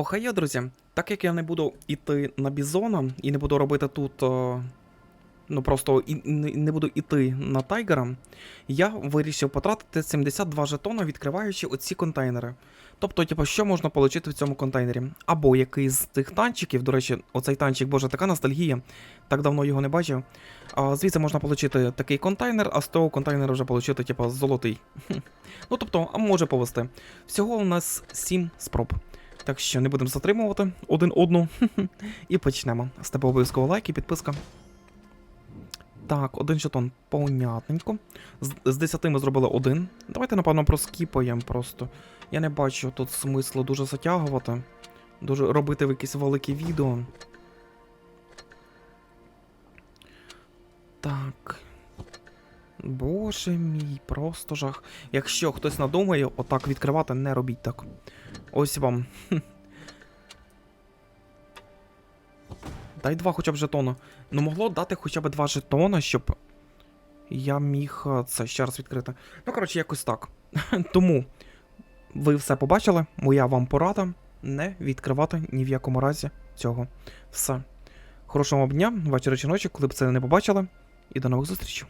Охайо, друзі, так як я не буду йти на бізона і не буду робити тут. Ну просто не, буду йти на тайгера, я вирішив потратити 72 жетона, відкриваючи оці контейнери. Тобто, типу, що можна отримати в цьому контейнері? Або якийсь з тих танчиків, до речі, оцей танчик, боже, така ностальгія, так давно його не бачив. А, звідси можна отримати такий контейнер, а з того контейнера вже отримати, типу, золотий. Ну тобто, а може повести. Всього у нас 7 спроб. Так що не будемо затримувати один одну. І почнемо. З тебе обов'язково лайк і підписка. Так, один жетон, понятненько. З, з 10 ми зробили один. Давайте, напевно, проскіпаємо просто. Я не бачу тут смислу дуже затягувати. Дуже робити якісь великі відео. Так. Боже мій, просто жах. Якщо хтось надумає отак відкривати, не робіть так. Ось вам. Дай два хоча б жетона. Ну могло дати хоча б два жетона, щоб я міг е, це ще раз відкрити. Ну, коротше, якось так. Тому ви все побачили. Моя вам порада не відкривати ні в якому разі цього. Все. Хорошого вам дня, вечора чи ночі, коли б це не побачили. І до нових зустрічей.